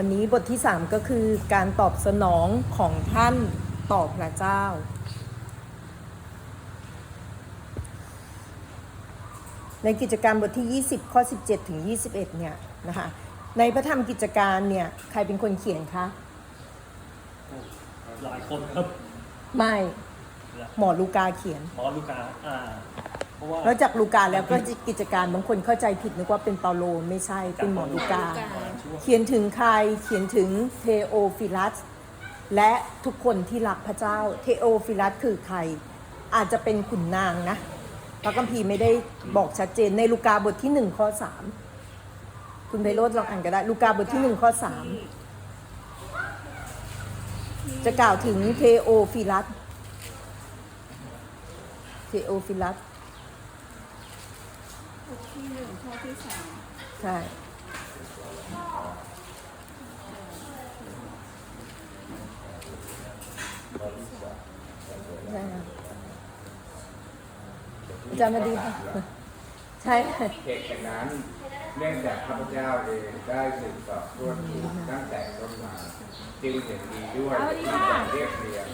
วันนี้บทที่ 3 ก็คือการตอบสนองของท่านต่อพระเจ้า ในกิจการบทที่ 20 ข้อ 17 ถึง 21 เนี่ยนะคะในพระธรรมกิจการเนี่ยใครเป็นคนเขียนคะหลายคนครับ ไม่ หมอลูกาเขียน หมอลูกาอ่า เพราะว่าแล้วจากลูกาแล้วก็กิจการบางคนเข้าใจผิดนึกว่าเป็นเปาโลไม่ใช่เป็นหมอลูกา เขียนถึงใครเขียนถึงเทโอฟิลัส และทุกคนที่รักพระเจ้า เทโอฟิลัสคือใคร อาจจะเป็นขุนนางนะพระคัมภีร์ไม่ได้บอกชัดเจนในลูกาบทที่หนึ่งข้อสามคุณไพโรธลองอ่านก็ได้ ลูกาบทที่หนึ่งข้อสามจะกล่าวถึงเทโอฟิลัส เทโอฟิลัสบ ทที่หนึ่งข้อที่สามใช่ใช่ค่ะอาจารย์มาดีค่ะใช่ค่ะ เหตุฉะนั้นเนื่องจากข้าพเจ้าเองได้สืบสอบรวดถูกตั้งแต่ต้นมาจึงเห็นดีด้วยที่จะเรียกเรียง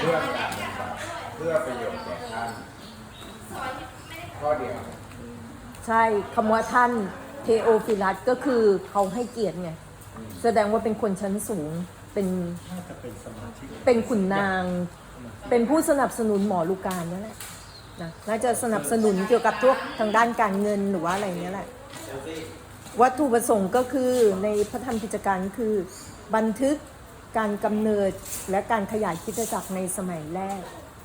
เพื่อการปฏิบัติเพื่อประโยชน์แก่ท่านข้อเดียว ใช่คำว่าท่านเทโอฟิลัสก็คือเขาให้เกียรติไงแสดงว่าเป็นคนชั้นสูงเป็นน่าจะเป็นสมาชิกเป็นขุนนาง เป็นผู้สนับสนุนหมอลูกานั่นแหละนะน่าจะสนับสนุนเกี่ยวกับพวกทางด้านการเงินหรือว่าอะไรเนี้ยแหละ วัตถุประสงค์ก็คือในพระธรรมกิจการคือ บันทึกการกำเนิดและการขยายคริดจักรในสมัยแรก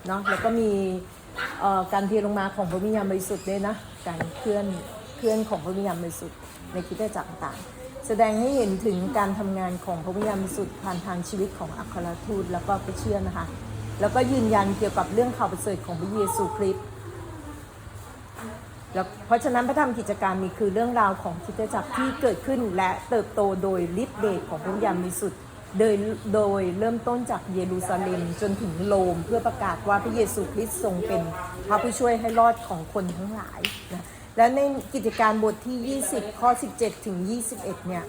เนาะแล้วก็มีเอ่อ การเทลงมาของพระวิญญาณบริสุทธิ์ด้วยนะการเคลื่อนเคลื่อนของพระวิญญาณบริสุทธิ์ในคิดจักรต่างแสดงให้เห็นถึงการทำงานของพระวิญญาณบริสุทธิ์ผ่านทางชีวิตของอัครทูตแล้วก็ผู้เชื่อนะคะ แล้วก็ยืนยันเกี่ยวกับเรื่องข่าวประเสริฐของพระเยซูคริสต์แล้วเพราะฉะนั้นพระธรรมกิจการมีคือเรื่องราวของคริสตจักรที่เกิดขึ้นและเติบโตโดยฤทธิเดชของพระวิญญาณบริสุทธิ์ โดยโดยเริ่มต้นจากเยรูซาเล็มจนถึงโรมเพื่อประกาศว่าพระเยซูคริสต์ทรงเป็นพระผู้ช่วยให้รอดของคนทั้งหลายนะและในกิจการบทที่ 20 ข้อ 17 ถึง 21 เนี่ย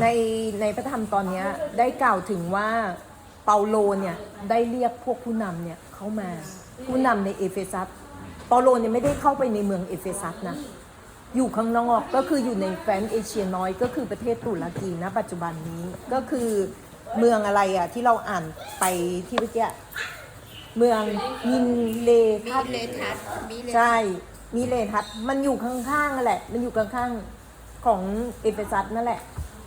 ในในพระธรรมตอนนี้ได้กล่าวถึงว่าเปาโลเนี่ยได้เรียกพวกผู้นำเนี่ยเข้ามาผู้นำในเอเฟซัสเปาโลเนี่ยไม่ได้เข้าไปในเมืองเอเฟซัสนะ อยู่ข้างนอกก็คืออยู่ในแฟนเอเชียน้อยก็คือประเทศตุรกีนะปัจจุบันนี้ก็คือเมืองอะไรอะที่เราอ่านไปที่เมื่อกี้เมืองมินเลมีทัสเลทัสมีเลใช่มีเลทัสมันอยู่ข้างๆนั่นแหละ มันอยู่ข้างๆของเอเฟซัสนั่นแหละ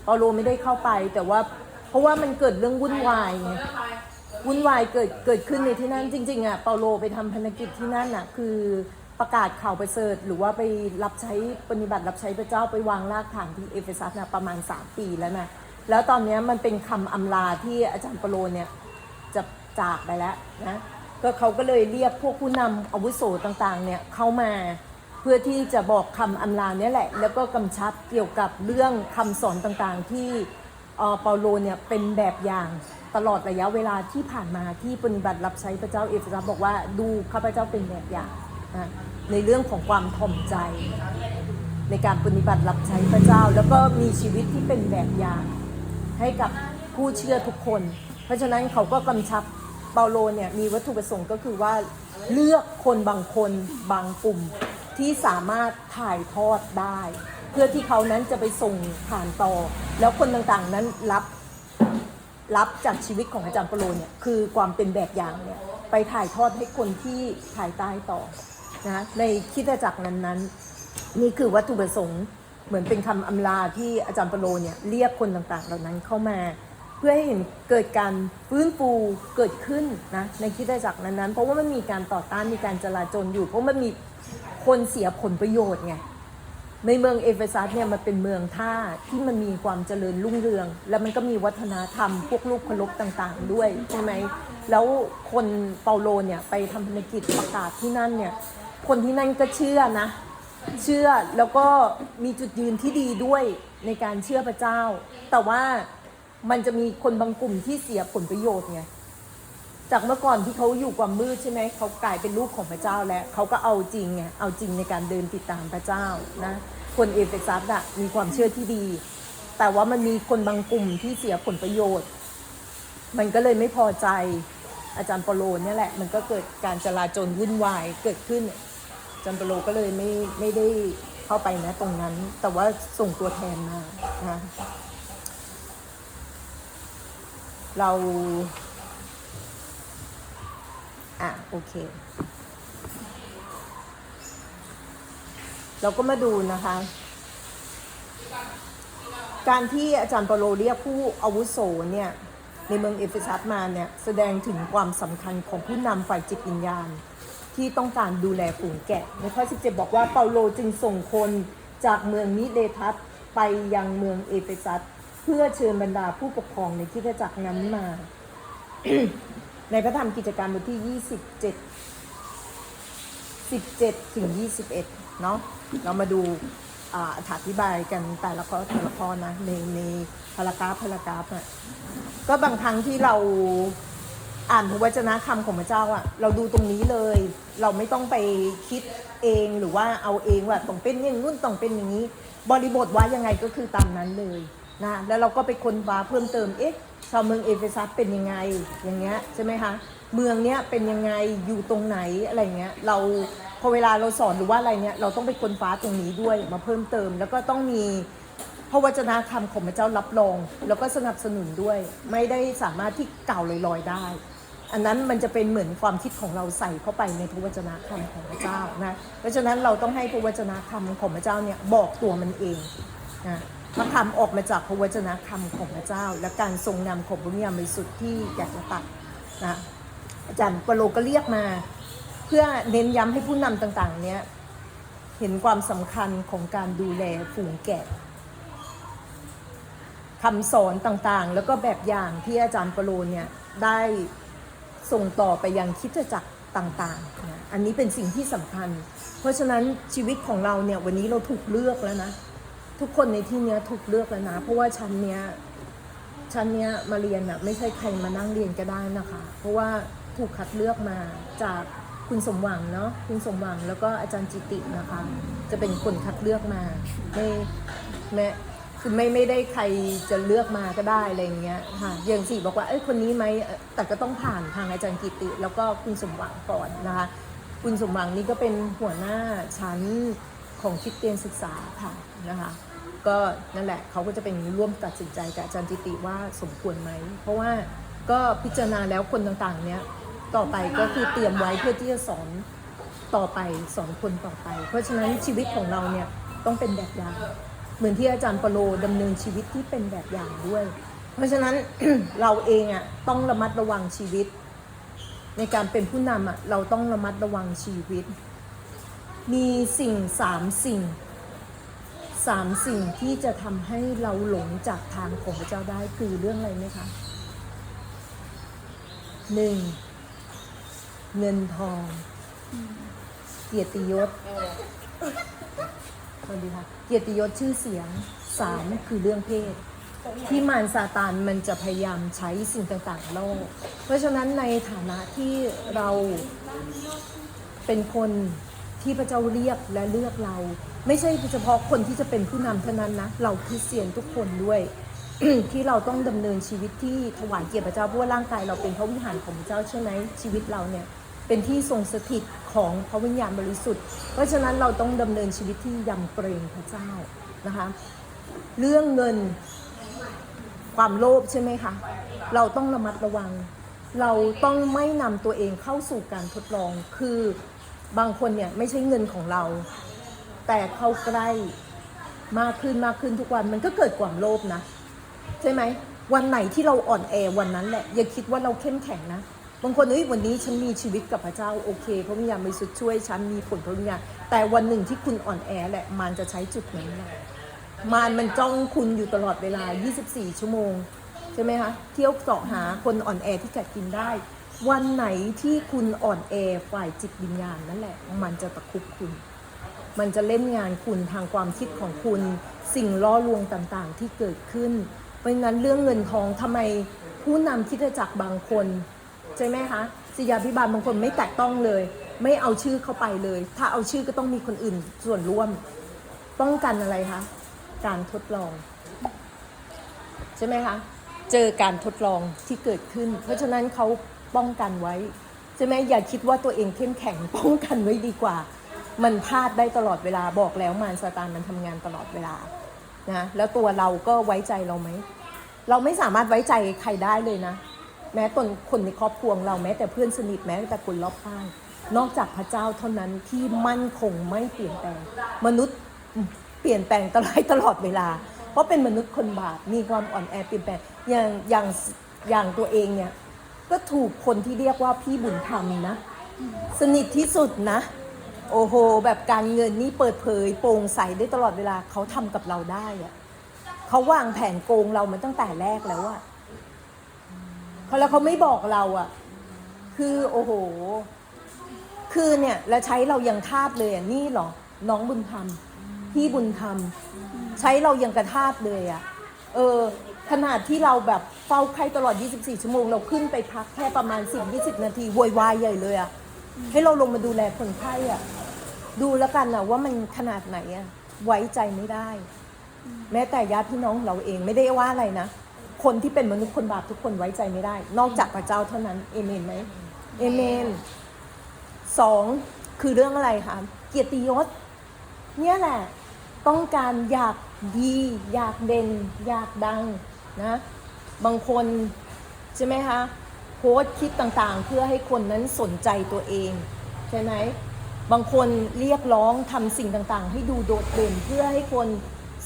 เปาโลไม่ได้เข้าไปแต่ว่าเพราะว่ามันเกิดเรื่องวุ่นวายไงวุ่นวายเกิดเกิดขึ้นในที่นั่นจริงๆอะเปาโลไปทำภารกิจที่นั่นอะ คือ ประกาศข่าวประเสริฐหรือว่าไปรับใช้ปฏิบัติรับใช้พระเจ้าไปวางรากฐานที่เอเฟซัสนะประมาณ 3 ปีแล้วนะแล้วตอนนี้มันเป็นคำอำลาที่อาจารย์เปาโลเนี่ยจะจากไปแล้วนะก็เขาก็เลยเรียกพวกผู้นำอาวุโสต่างๆเนี่ยเข้ามาเพื่อที่จะบอกคำอำลาเนี่ยแหละ แล้วก็กำชับเกี่ยวกับเรื่องคำสอนต่างๆที่เออเปาโลเนี่ยเป็นแบบอย่างตลอดระยะเวลาที่ผ่านมาที่ปฏิบัติรับใช้พระเจ้าเอเฟซัสบอกว่าดูข้าพเจ้าเป็นแบบอย่าง ในเรื่องของความถ่อมใจ ในการปฏิบัติรับใช้พระเจ้า แล้วก็มีชีวิตที่เป็นแบบอย่างให้กับผู้เชื่อทุกคน เพราะฉะนั้นเขาก็กำชับเปาโลเนี่ยมีวัตถุประสงค์ก็คือว่าเลือกคนบางคนบางกลุ่มที่สามารถถ่ายทอดได้ เพื่อที่เขานั้นจะไปส่งผ่านต่อ แล้วคนต่างๆนั้นรับรับจากชีวิตของอาจารย์เปาโลเนี่ยคือความเป็นแบบอย่างเนี่ยไปถ่ายทอดให้คนที่ถ่ายใต้ต่อ นะในคิดจักรนั้นๆ นี่คือวัตถุประสงค์เหมือนเป็นคำอำลาที่อาจารย์เปาโลเนี่ยเรียกคนต่างๆ เหล่านั้นเข้ามา เพื่อให้เห็นเกิดการฟื้นฟูเกิดขึ้นนะในคิดจักรนั้นๆ เพราะว่ามันมีการต่อต้านมีการจลาจลอยู่ เพราะมันมีคนเสียผลประโยชน์ไงในเมืองเอเฟซัสเนี่ยมันเป็นเมืองท่าที่มันมีความเจริญรุ่งเรือง แล้วมันก็มีวัฒนธรรม พวกลูกเคารพต่างๆ ด้วยใช่ไหมแล้วคนเปาโลเนี่ยไปทำภารกิจประกาศที่นั่นเนี่ย คนที่นั่นก็เชื่อนะ เชื่อแล้วก็มีจุดยืนที่ดีด้วยในการเชื่อพระเจ้า แต่ว่ามันจะมีคนบางกลุ่มที่เสียผลประโยชน์ไงจากเมื่อก่อนที่เขาอยู่ความมืดใช่ไหมเขากลายเป็นลูกของพระเจ้าแล้วเขาก็เอาจริงไงเอาจริงในการเดินติดตามพระเจ้านะคนเอเฟซัสอะมีความเชื่อที่ดี แต่ว่ามันมีคนบางกลุ่มที่เสียผลประโยชน์ มันก็เลยไม่พอใจอาจารย์ปโลเนี่ยแหละ มันก็เกิดการจลาจลวุ่นวายเกิดขึ้น จารย์ปโลก็เลยไม่ไม่ได้เข้าไปนะตรงนั้น แต่ว่าส่งตัวแทนมานะเราอะโอเค เราก็มาดูนะคะ การที่อาจารย์เปโลเรียกผู้อาวุโสเนี่ยในเมืองเอเฟซัสมาเนี่ยแสดงถึงความสำคัญของผู้นำฝ่ายจิตวิญญาณ ที่ต้องการดูแลฝูงแกะ ในข้อ 17 บอกว่าเปาโลจึงส่งคนจากเมืองมิเลทัสไปยังเมืองเอเฟซัสเพื่อเชิญบรรดาผู้ปกครองในคิดจักรนั้นมา ในพระธรรมกิจการบทที่ 27 17ถึง21 เนาะเรามาดูอ่าอธิบายกันแต่ละข้อแต่ละข้อนะในในพารากราฟพารากราฟอะก็บางครั้งที่เรา อ่านพระวจนะคำของพระเจ้าอะเราดูตรงนี้เลย เราไม่ต้องไปคิดเองหรือว่าเอาเองว่าต้องเป็นอย่างนู้นต้องเป็นอย่างนี้ บริบทว่ายังไงก็คือตามนั้นเลยนะแล้วเราก็ไปค้นคว้าเพิ่มเติมเอ๊ะชาวเมืองเอเฟซัสเป็นยังไงอย่างเงี้ยใช่ไหมคะเมืองเนี้ยเป็นยังไงอยู่ตรงไหนอะไรเงี้ยเราพอเวลาเราสอนหรือว่าอะไรเนี้ยเราต้องไปค้นคว้าตรงนี้ด้วยมาเพิ่มเติม แล้วก็ต้องมีพระวจนะธรรมของพระเจ้ารับรอง แล้วก็สนับสนุนด้วย ไม่ได้สามารถที่กล่าวลอยๆได้ อันนั้นมันจะเป็นเหมือนความคิดของเราใส่เข้าไปในพระวจนะคำของพระเจ้านะเพราะฉะนั้นเราต้องให้พระวจนะคำของพระเจ้าเนี่ยบอกตัวมันเองนะพระคำออกมาจากพระวจนะคำของพระเจ้า และการทรงนำของพระวิญญาณบริสุทธิ์ที่อยากจะตัดนะอาจารย์ปโลก็เรียกมา เพื่อเน้นย้ำให้ผู้นำต่างๆ เนี้ยเห็นความสำคัญของการดูแลฝูงแกะคำสอนต่างๆ แล้วก็แบบอย่างที่อาจารย์ปโลเนี่ยได้ ส่งต่อไปยังคิดจักรต่างๆนะอันนี้เป็นสิ่งที่สำคัญ เพราะฉะนั้นชีวิตของเราเนี่ยวันนี้เราถูกเลือกแล้วนะ ทุกคนในที่เนี้ยถูกเลือกแล้วนะ เพราะว่าชั้นเนี้ยชั้นเนี้ยมาเรียนอะไม่ใช่ใครมานั่งเรียนก็ได้นะคะ เพราะว่าถูกคัดเลือกมาจากคุณสมหวังเนาะคุณสมหวังแล้วก็อาจารย์จิตินะคะ จะเป็นคนคัดเลือกมาไม่ไม่ คือไม่ไม่ได้ใครจะเลือกมาก็ได้อะไรอย่างเงี้ยค่ะอย่างสี่บอกว่าเอ้ยคนนี้ไหมแต่ก็ต้องผ่านทางอาจารย์กิติ แล้วก็คุณสมหวังก่อนนะคะคุณสมหวังนี่ก็เป็นหัวหน้าชั้นของคิดเตียนศึกษาค่ะนะคะก็นั่นแหละเขาก็จะเป็นร่วมตัดสินใจกับอาจารย์จิติว่าสมควรไหม เพราะว่าก็พิจารณาแล้วคนต่างๆเนี้ยต่อไปก็คือเตรียมไว้เพื่อที่จะสอนต่อไปสอนคนต่อไป เพราะฉะนั้นชีวิตของเราเนี่ยต้องเป็นแบบอย่าง เหมือนที่อาจารย์ปโลดำเนินชีวิตที่เป็นแบบอย่างด้วย เพราะฉะนั้นเราเองอะต้องระมัดระวังชีวิต ในการเป็นผู้นำอะเราต้องระมัดระวังชีวิต มีสิ่งสามสิ่งสามสิ่งที่จะทำให้เราหลงจากทางของพระเจ้าได้คือเรื่องอะไรไหมคะหนึ่งเงินทอง เกียรติยศ สวัสดีค่ะเกียรติยศชื่อเสียงสามคือเรื่องเพศ ที่มารซาตานมันจะพยายามใช้สิ่งต่างๆโล่อเพราะฉะนั้นในฐานะที่เราเป็นคนที่พระเจ้าเรียกและเลือกเรา ไม่ใช่เฉพาะคนที่จะเป็นผู้นำเท่านั้นนะ เราคริสเตียนทุกคนด้วยที่เราต้องดำเนินชีวิตที่ถวายเกียรติพระเจ้าเพราะว่าร่างกายเราเป็นพระวิหารของพระเจ้าใช่ไหมชีวิตเราเนี่ย เป็นที่ทรงสถิตของพระวิญญาณบริสุทธิ์ เพราะฉะนั้นเราต้องดำเนินชีวิตที่ยำเกรงพระเจ้านะคะ เรื่องเงินความโลภใช่ไหมคะ เราต้องระมัดระวัง เราต้องไม่นำตัวเองเข้าสู่การทดลอง คือบางคนเนี่ยไม่ใช่เงินของเรา แต่เข้าใกล้มากขึ้นมากขึ้นทุกวันมันก็เกิดความโลภนะ ใช่ไหม วันไหนที่เราอ่อนแอวันนั้นแหละ อย่าคิดว่าเราเข้มแข็งนะ บางคนเฮ้ยวันนี้ฉันมีชีวิตกับพระเจ้าโอเคพระวิญญาณบริสุทธิ์ช่วยฉันมีผลพระวิญญาณแต่วันหนึ่งที่คุณอ่อนแอแหละมันจะใช้จุดนั้นแหละมารมันจ้องคุณอยู่ตลอดเวลา 24 ชั่วโมง ใช่ไหมคะ เที่ยวเสาะหาคนอ่อนแอที่กัดกินได้ วันไหนที่คุณอ่อนแอฝ่ายจิตวิญญาณนั่นแหละ มันจะตะคุบคุณ มันจะเล่นงานคุณทางความคิดของคุณ สิ่งล่อลวงต่างๆที่เกิดขึ้น เพราะฉะนั้นเรื่องเงินทองทำไมผู้นำคริดจักรบางคน ใช่ไหมคะศิยาพิบาลบางคนไม่แตะต้องเลย ไม่เอาชื่อเข้าไปเลย ถ้าเอาชื่อก็ต้องมีคนอื่นส่วนร่วม ป้องกันอะไรคะการทดลอง ใช่ไหมคะเจอการทดลองที่เกิดขึ้น เพราะฉะนั้นเขาป้องกันไว้ใช่ไหมอย่าคิดว่าตัวเองเข้มแข็งป้องกันไว้ดีกว่า มันพลาดได้ตลอดเวลาบอกแล้วมารซาตานมันทำงานตลอดเวลานะแล้วตัวเราก็ไว้ใจเราไหมเราไม่สามารถไว้ใจใครได้เลยนะ แม้ตนคนในครอบครัวเราแม้แต่เพื่อนสนิทแม้แต่คนรอบข้าง นอกจากพระเจ้าเท่านั้นที่มั่นคงไม่เปลี่ยนแปลง มนุษย์เปลี่ยนแปลงตลอดตลอดเวลา เพราะเป็นมนุษย์คนบาปมีความอ่อนแอเปลี่ยนแปลงอย่างอย่างอย่างตัวเองเนี่ยก็ถูกคนที่เรียกว่าพี่บุญธรรมนะ สนิทที่สุดนะ โอ้โห แบบการเงินนี่เปิดเผยโปร่งใสได้ตลอดเวลาเขาทำกับเราได้อะเขาวางแผนโกงเรามาตั้งแต่แรกแล้วอะ เขาแล้วเขาไม่บอกเราอะคือโอ้โห คือเนี่ยแล้วใช้เรายังทาสเลยอะนี่หรอ น้องบุญธรรมพี่บุญธรรมใช้เรายังกระทาสเลยอะเออ ขนาดที่เราแบบเฝ้าไข้ตลอด 24 ชั่วโมง เราขึ้นไปพักแค่ประมาณ 10-20 นาทีโวยวายใหญ่เลยอะให้เราลงมาดูแลคนไข้อะดูแล้วกันนะว่ามันขนาดไหนอะไว้ใจไม่ได้ แม้แต่ญาติพี่น้องเราเองไม่ได้ว่าอะไรนะ คนที่เป็นมนุษย์คนบาปทุกคนไว้ใจไม่ได้ นอกจากพระเจ้าเท่านั้นเอเมนไหมเอเมนสองคือเรื่องอะไรคะเกียรติยศ เนี่ยแหละ ต้องการอยากดี อยากเด่น อยากดังนะบางคนใช่ไหมคะโพสคลิปต่างๆ เพื่อให้คนนั้นสนใจตัวเอง ใช่ไหมบางคนเรียกร้องทำสิ่งต่างๆ ให้ดูโดดเด่นเพื่อให้คน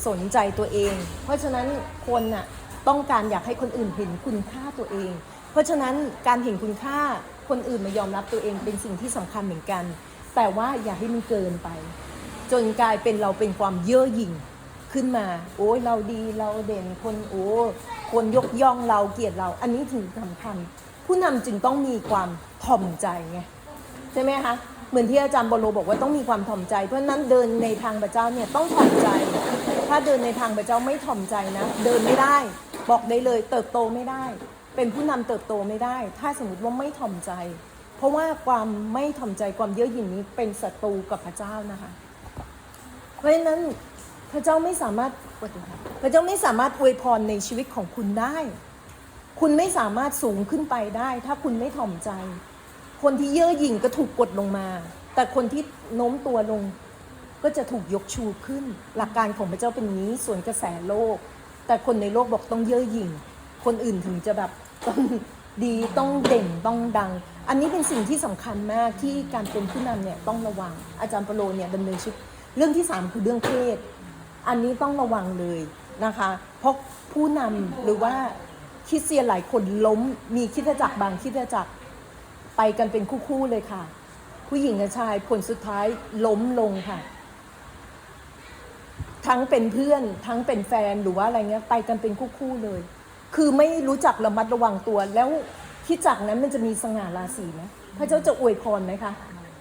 สนใจตัวเอง เพราะฉะนั้นคนน่ะ ต้องการอยากให้คนอื่นเห็นคุณค่าตัวเอง เพราะฉะนั้นการเห็นคุณค่าคนอื่นมายอมรับตัวเองเป็นสิ่งที่สำคัญเหมือนกัน แต่ว่าอย่าให้มันเกินไป จนกลายเป็นเราเป็นความเย่อหยิ่งขึ้นมา โอ้ยเราดีเราเด่นคนโอ้คนยกย่องเราเกลียดเรา อันนี้ถึงสำคัญ ผู้นำจึงต้องมีความถ่อมใจไงใช่ไหมคะเหมือนที่อาจารย์บโลบอกว่าต้องมีความถ่อมใจ เพราะฉะนั้นเดินในทางพระเจ้าเนี่ยต้องถ่อมใจ ถ้าเดินในทางพระเจ้าไม่ถ่อมใจนะ เดินไม่ได้ บอกได้เลยเติบโตไม่ได้ เป็นผู้นำเติบโตไม่ได้ ถ้าสมมติว่าไม่ถ่อมใจ เพราะว่าความไม่ถ่อมใจความเย่อหยิ่งนี้เป็นศัตรูกับพระเจ้านะคะ เพราะฉะนั้นพระเจ้าไม่สามารถพระเจ้าไม่สามารถอวยพรในชีวิตของคุณได้ คุณไม่สามารถสูงขึ้นไปได้ ถ้าคุณไม่ถ่อมใจ คนที่เย่อหยิ่งก็ถูกกดลงมา แต่คนที่โน้มตัวลงก็จะถูกยกชูขึ้น หลักการของพระเจ้าเป็นนี้ส่วนกระแสโลก แต่คนในโลกบอกต้องเย่อหยิ่ง คนอื่นถึงจะแบบต้องดีต้องเด่นต้องดัง อันนี้เป็นสิ่งที่สำคัญมากที่การเป็นผู้นำเนี่ยต้องระวัง อาจารย์ปโลเนี่ยดำเนินชีวิตเรื่องที่สามคือเรื่องเพศ อันนี้ต้องระวังเลยนะคะ เพราะผู้นำหรือว่าคริสเตียนหลายคนล้มมีคิดจักรบางคิดจักรไปกันเป็นคู่ๆเลยค่ะ ผู้หญิงกับชายผลสุดท้ายล้มลงค่ะ ทั้งเป็นเพื่อนทั้งเป็นแฟนหรือว่าอะไรเงี้ยไปกันเป็นคู่ๆเลย คือไม่รู้จักระมัดระวังตัว แล้วคิดจักนั้นมันจะมีสง่าราศีไหมพระเจ้าจะอวยพรไหมคะ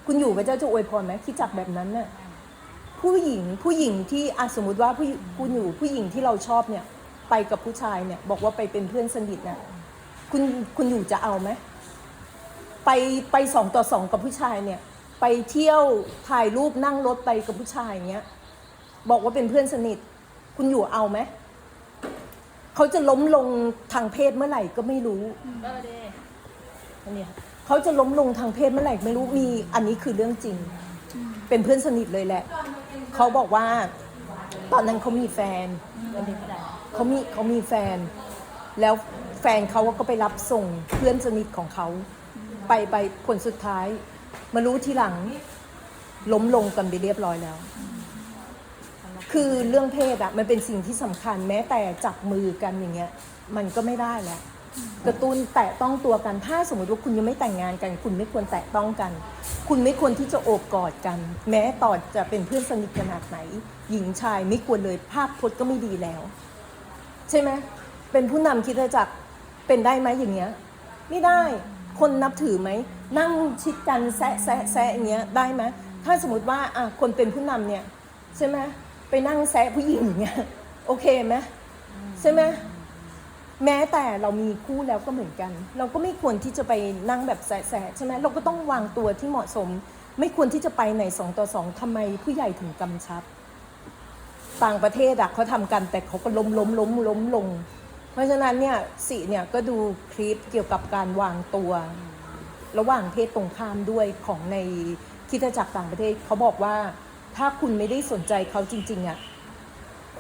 คุณอยู่พระเจ้าจะอวยพรไหมคิดจักแบบนั้นน่ะผู้หญิงผู้หญิงที่อะสมมติว่าผู้คุณอยู่ผู้หญิงที่เราชอบเนี่ย ไปกับผู้ชายเนี่ย บอกว่าไปเป็นเพื่อนสนิทน่ะคุณคุณอยู่จะเอาไหมไปไปสองต่อสองกับผู้ชายเนี่ย ไปเที่ยวถ่ายรูปนั่งรถไปกับผู้ชายอย่างเงี้ย บอกว่าเป็นเพื่อนสนิท คุณอยู่เอาไหม เขาจะล้มลงทางเพศเมื่อไหร่ก็ไม่รู้อันเนี้ยเขาจะล้มลงทางเพศเมื่อไหร่ไม่รู้มี อันนี้คือเรื่องจริง เป็นเพื่อนสนิทเลยแหละ เขาบอกว่า ตอนนั้นเขามีแฟนเขามีเขามีแฟน แล้วแฟนเขาก็ไปรับส่งเพื่อนสนิทของเขา ไปไปผลสุดท้าย มารู้ทีหลัง ล้มลงกันไปเรียบร้อยแล้ว คือเรื่องเพศอะมันเป็นสิ่งที่สำคัญแม้แต่จับมือกันอย่างเงี้ย มันก็ไม่ได้แล้ว กระตุ้นแตะต้องตัวกันถ้าสมมติว่าคุณยังไม่แต่งงานกัน คุณไม่ควรแตะต้องกัน คุณไม่ควรที่จะโอบกอดกัน แม้ต่อจะเป็นเพื่อนสนิทขนาดไหน หญิงชายไม่ควรเลยภาพพจน์ก็ไม่ดีแล้ว ใช่ไหมเป็นผู้นำคิดจักรเป็นได้ไหมอย่างเงี้ย ไม่ได้คนนับถือไหม นั่งชิดกันแซะแซะแซะอย่างเงี้ยได้ไหมถ้าสมมติว่าอะคนเป็นผู้นำเนี่ย ใช่ไหม ไปนั่งแซะผู้หญิงอย่างเงี้ยโอเคไหมใช่ไหมแม้แต่เรามีคู่แล้วก็เหมือนกัน เราก็ไม่ควรที่จะไปนั่งแบบแซะใช่ไหมเราก็ต้องวางตัวที่เหมาะสม ไม่ควรที่จะไปไหนสองต่อสองทำไมผู้ใหญ่ถึงกำชับ ต่างประเทศอะเขาทำกันแต่เขาก็ล้มล้มล้มล้มลง เพราะฉะนั้นเนี่ยสิเนี่ยก็ดูคลิปเกี่ยวกับการวางตัว ระหว่างเพศตรงข้ามด้วยของในคิดจักรต่างประเทศเขาบอกว่า ถ้าคุณไม่ได้สนใจเขาจริง ๆอะ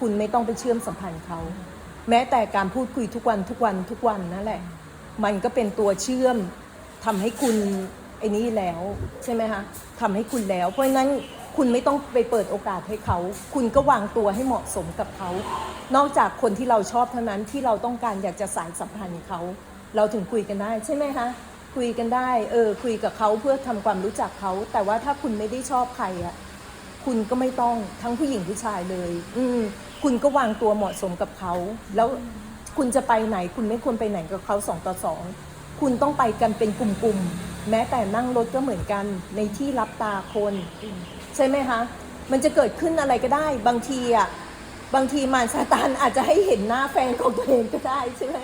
คุณไม่ต้องไปเชื่อมสัมพันธ์เขา แม้แต่การพูดคุยทุกวันทุกวันทุกวันนั่นแหละ มันก็เป็นตัวเชื่อมทำให้คุณไอ้นี่แล้วใช่ไหมคะทำให้คุณแล้ว เพราะฉะนั้นคุณไม่ต้องไปเปิดโอกาสให้เขา คุณก็วางตัวให้เหมาะสมกับเขา นอกจากคนที่เราชอบเท่านั้นที่เราต้องการอยากจะสายสัมพันธ์เขา เราถึงคุยกันได้ใช่ไหมคะ คุยกันได้ เออ คุยกับเขาเพื่อทำความรู้จักเขา แต่ว่าถ้าคุณไม่ได้ชอบใครอะ คุณก็ไม่ต้องทั้งผู้หญิงผู้ชายเลย อืมคุณก็วางตัวเหมาะสมกับเขา แล้วคุณจะไปไหน คุณไม่ควรไปไหนกับเขาสองต่อสองคุณต้องไปกันเป็นกลุ่มๆ แม้แต่นั่งรถก็เหมือนกันในที่รับตาคน ใช่ไหมคะ มันจะเกิดขึ้นอะไรก็ได้ บางทีอะ บางทีมารซาตานอาจจะให้เห็นหน้าแฟนของตัวเองก็ได้ใช่ไหม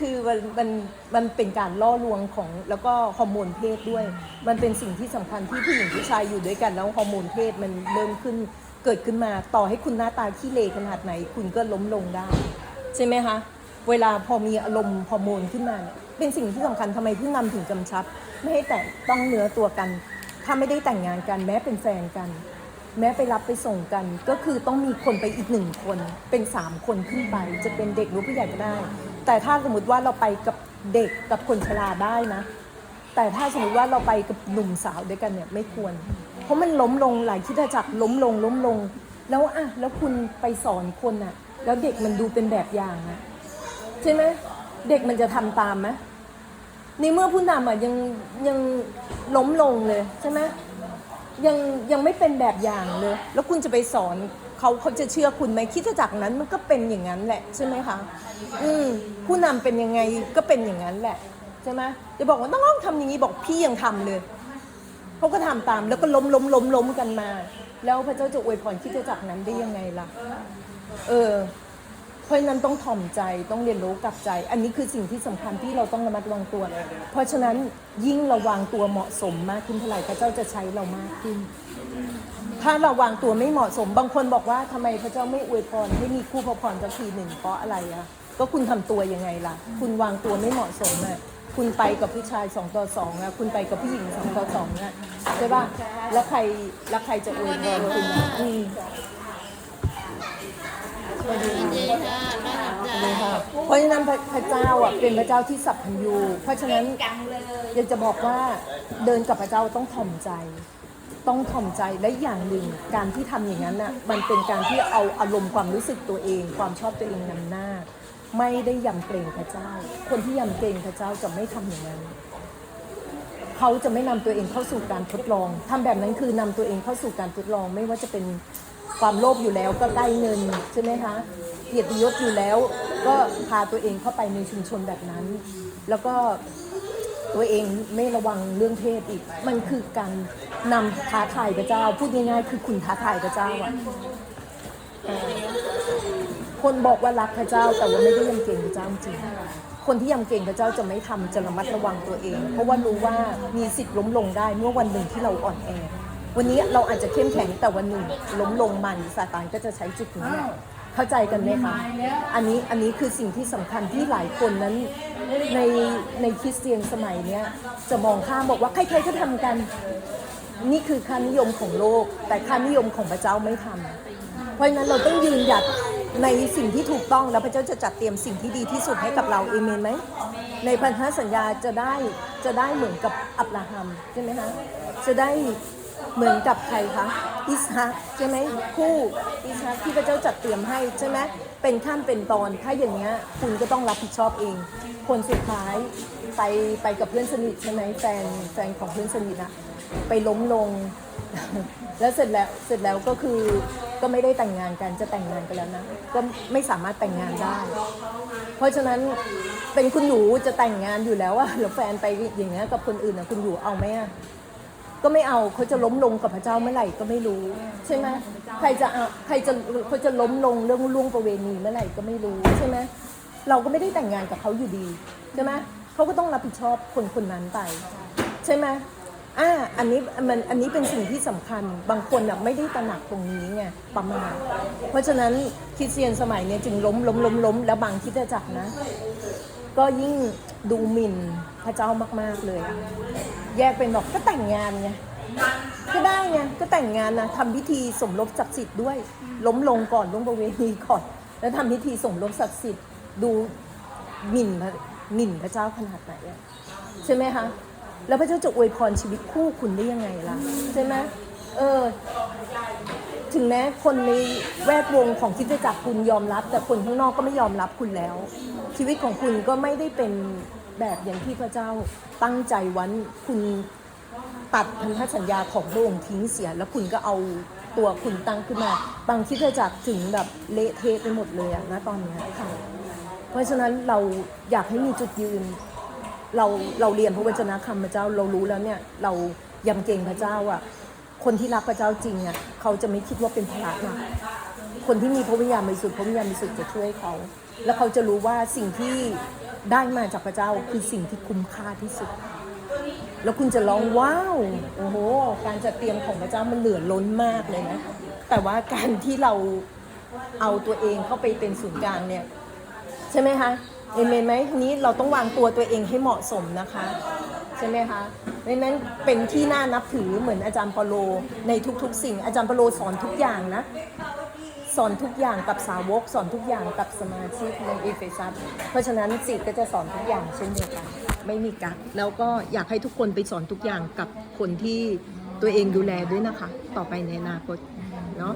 คือมันมันมันเป็นการล่อลวงของแล้วก็ฮอร์โมนเพศด้วย มันเป็นสิ่งที่สำคัญที่ผู้หญิงผู้ชายอยู่ด้วยกันแล้วฮอร์โมนเพศมันเริ่มขึ้นเกิดขึ้นมาต่อให้คุณหน้าตาขี้เลขนาดไหน คุณก็ล้มลงได้ ใช่ไหมคะ เวลาพอมีอารมณ์ฮอร์โมนขึ้นมาเนี่ยเป็นสิ่งที่สำคัญทำไมผู้นำถึงกำชับ ไม่ให้แต่ต้องเนื้อตัวกัน ถ้าไม่ได้แต่งงานกัน แม้เป็นแฟนกัน แม้ไปรับไปส่งกัน ก็คือต้องมีคนไปอีกหนึ่งคนเป็นสามคนขึ้นไป จะเป็นเด็กหรือผู้ใหญ่ก็ได้ แต่ถ้าสมมติว่าเราไปกับเด็กกับคนชราได้นะ แต่ถ้าสมมติว่าเราไปกับหนุ่มสาวด้วยกันเนี่ยไม่ควร เพราะมันล้มลงหลายที่จักรล้มลงล้มลง แล้วอะแล้วคุณไปสอนคนอะ แล้วเด็กมันดูเป็นแบบอย่างอะใช่ไหมเด็กมันจะทำตามไหมในเมื่อผู้นำอะยังยังล้มลงเลยใช่ไหมยังยังไม่เป็นแบบอย่างเลย แล้วคุณจะไปสอน เขาเขาจะเชื่อคุณไหมคิดจากรนั้นมันก็เป็นอย่างนั้นแหละใช่ไหมคะอืมผู้นำเป็นยังไงก็เป็นอย่างนั้นแหละใช่ไหมจะบอกว่าต้องทำอย่างนี้บอกพี่ยังทำเลยเขาก็ทำตามแล้วก็ล้มล้มล้มล้มกันมา แล้วพระเจ้าจะอวยพรคิดจักรนั้นได้ยังไงล่ะ เออ ราะฉะนั้นต้องถ่อมใจต้องเรียนรู้กับใจ อันนี้คือสิ่งที่สำคัญที่เราต้องระมัดระวังตัว เพราะฉะนั้นยิ่งระวังตัวเหมาะสมมากขึ้นเท่าไหร่พระเจ้าจะใช้เรามากขึ้น ถ้าเราวางตัวไม่เหมาะสม บางคนบอกว่าทำไมพระเจ้าไม่อวยพรให้มีคู่พระพรสักทีหนึ่งเพราะอะไรอะก็คุณทำตัวยังไงล่ะ คุณวางตัวไม่เหมาะสมอะคุณไปกับผู้ชายสองต่อสองอะคุณไปกับผู้หญิงสองต่อสองอะใช่ป่ะแล้วใครแล้วใครจะอวยพรคุณอะอืม ดีค่ะน่ารักจังเพราะฉะนั้นพระพระเจ้าอะเป็นพระเจ้าที่สัพพัญญูเพราะฉะนั้นอยากจะบอกว่าเดินกับพระเจ้าต้องถ่อมใจ ต้องถ่อมใจและอย่างหนึ่งการที่ทำอย่างนั้นน่ะมันเป็นการที่เอาอารมณ์ความรู้สึกตัวเอง ความชอบตัวเองนำหน้า ไม่ได้ยำเกรงพระเจ้า คนที่ยำเกรงพระเจ้าจะไม่ทำอย่างนั้นเขาจะไม่นำตัวเองเข้าสู่การทดลองทำแบบนั้นคือนำตัวเองเข้าสู่การทดลอง ไม่ว่าจะเป็น ความโลภอยู่แล้วก็ได้เงินใช่ไหมคะเกียรติยศอยู่แล้ว ก็พาตัวเองเข้าไปในชุมชนแบบนั้น แล้วก็ตัวเองไม่ระวังเรื่องเพศอีก มันคือการนำท้าทายพระเจ้า พูดง่ายๆคือคุณท้าทายพระเจ้าอะคนบอกว่ารักพระเจ้าแต่ว่าไม่ได้ยำเกรงพระเจ้าจริง คนที่ยำเกรงพระเจ้าจะไม่ทำจะระมัดระวังตัวเอง เพราะว่ารู้ว่ามีสิทธิ์ล้มลงได้เมื่อวันหนึ่งที่เราอ่อนแอ วันนี้เราอาจจะเข้มแข็งแต่วันหนึ่งล้มลงมันซาตานก็จะใช้จุดนี้แหละเข้าใจกันไหมคะอันนี้อันนี้คือสิ่งที่สำคัญที่หลายคนนั้นในในคริสเตียนสมัยเนี้ยจะมองข้ามบอกว่าใครๆก็ทำกัน นี่คือค่านิยมของโลก แต่ค่านิยมของพระเจ้าไม่ทำเพราะฉะนั้นเราต้องยืนหยัดในสิ่งที่ถูกต้องแล้วพระเจ้าจะจัดเตรียมสิ่งที่ดีที่สุดให้กับเราเอเมนไหมในพันธสัญญาจะได้จะได้เหมือนกับอับราฮัมใช่ไหมคะจะได้ เหมือนกับใครคะอิสฮักใช่ไหมคู่อิสฮักที่พระเจ้าจัดเตรียมให้ใช่ไหมเป็นขั้นเป็นตอน ถ้าอย่างเงี้ยคุณก็ต้องรับผิดชอบเอง คนสุดท้ายไปไปกับเพื่อนสนิทใช่ไหมแฟนแฟนของเพื่อนสนิทอะไปล้มลง แล้วเสร็จแล้วเสร็จแล้วก็คือก็ไม่ได้แต่งงานกันจะแต่งงานกันแล้วนะก็ไม่สามารถแต่งงานได้ เพราะฉะนั้นเป็นคุณหนูจะแต่งงานอยู่แล้วอะแล้วแฟนไปอย่างเงี้ยกับคนอื่นอะคุณหนูเอาไหมอะ ก็ไม่เอาเขาจะล้มลงกับพระเจ้าเมื่อไหร่ก็ไม่รู้ ใช่ไหมใครจะเอาใครจะเขาจะล้มลงเรื่องล่วงประเวณีเมื่อไหร่ก็ไม่รู้ใช่ไหมเราก็ไม่ได้แต่งงานกับเขาอยู่ดีใช่ไหมเขาก็ต้องรับผิดชอบคนคนนั้นไป ใช่ไหมอ่าอันนี้มันอันนี้เป็นสิ่งที่สำคัญบางคนอะไม่ได้ตระหนักตรงนี้ไงประมาทเพราะฉะนั้นคริสเตียนสมัยเนี้ยจึงล้มล้มล้มล้มแล้วบางคิดจักนะ ก็ยิ่งดูหมิ่นพระเจ้ามาก ๆเลย แยกเป็นบอกก็แต่งงานไงก็ได้ไงก็แต่งงานนะทำพิธีสมรสศักดิ์สิทธิ์ด้วย ล้มลงก่อนล้มประเวณีก่อน แล้วทำพิธีสมรสศักดิ์สิทธิ์ดูหมิ่นพระหมิ่นพระเจ้าขนาดไหนใช่ไหมคะแล้วพระเจ้าจะอวยพรชีวิตคู่คุณได้ยังไงล่ะใช่ไหมเออถึงแม้คนในแวดวงของคิดจักรคุณยอมรับ แต่คนข้างนอกก็ไม่ยอมรับคุณแล้ว ชีวิตของคุณก็ไม่ได้เป็น แบบอย่างที่พระเจ้าตั้งใจวันคุณตัดพันธสัญญาของพระองค์ทิ้งเสีย แล้วคุณก็เอาตัวคุณตั้งขึ้นมา บางคริดจักถึงแบบเละเทะไปหมดเลยอะนะตอนนี้ค่ะเพราะฉะนั้นเราอยากให้มีจุดยืน เราเราเรียนพระวจนะคำพระเจ้าเรารู้แล้วเนี่ย เรายำเกรงพระเจ้าอะคนที่รักพระเจ้าจริงอะเขาจะไม่คิดว่าเป็นภาระนักคนที่มีพระวิญญาณบริสุทธิ์พระวิญญาณบริสุทธิ์จะช่วยเขา แล้วเขาจะรู้ว่าสิ่งที่ ได้มาจากพระเจ้าคือสิ่งที่คุ้มค่าที่สุด แล้วคุณจะร้องว้าวโอ้โห การจัดเตรียมของพระเจ้ามันเหลือล้นมากเลยนะ แต่ว่าการที่เราเอาตัวเองเข้าไปเป็นศูนย์กลางเนี่ย ใช่ไหมคะเอเมนไหมทีนี้เราต้องวางตัวตัวเองให้เหมาะสมนะคะ ใช่ไหมคะดังนั้นเป็นที่น่านับถือเหมือนอาจารย์ปาโลในทุกๆ สิ่งอาจารย์ปาโลสอนทุกอย่างนะ สอนทุกอย่างกับสาวก สอนทุกอย่างกับสมาชิกในเอเฟซัสเพราะฉะนั้นจิตก็จะสอนทุกอย่างเช่นเดียวกัน ไม่มีกักแล้วก็อยากให้ทุกคนไปสอนทุกอย่างกับคนที่ตัวเองดูแลด้วยนะคะ ต่อไปในอนาคตเนาะ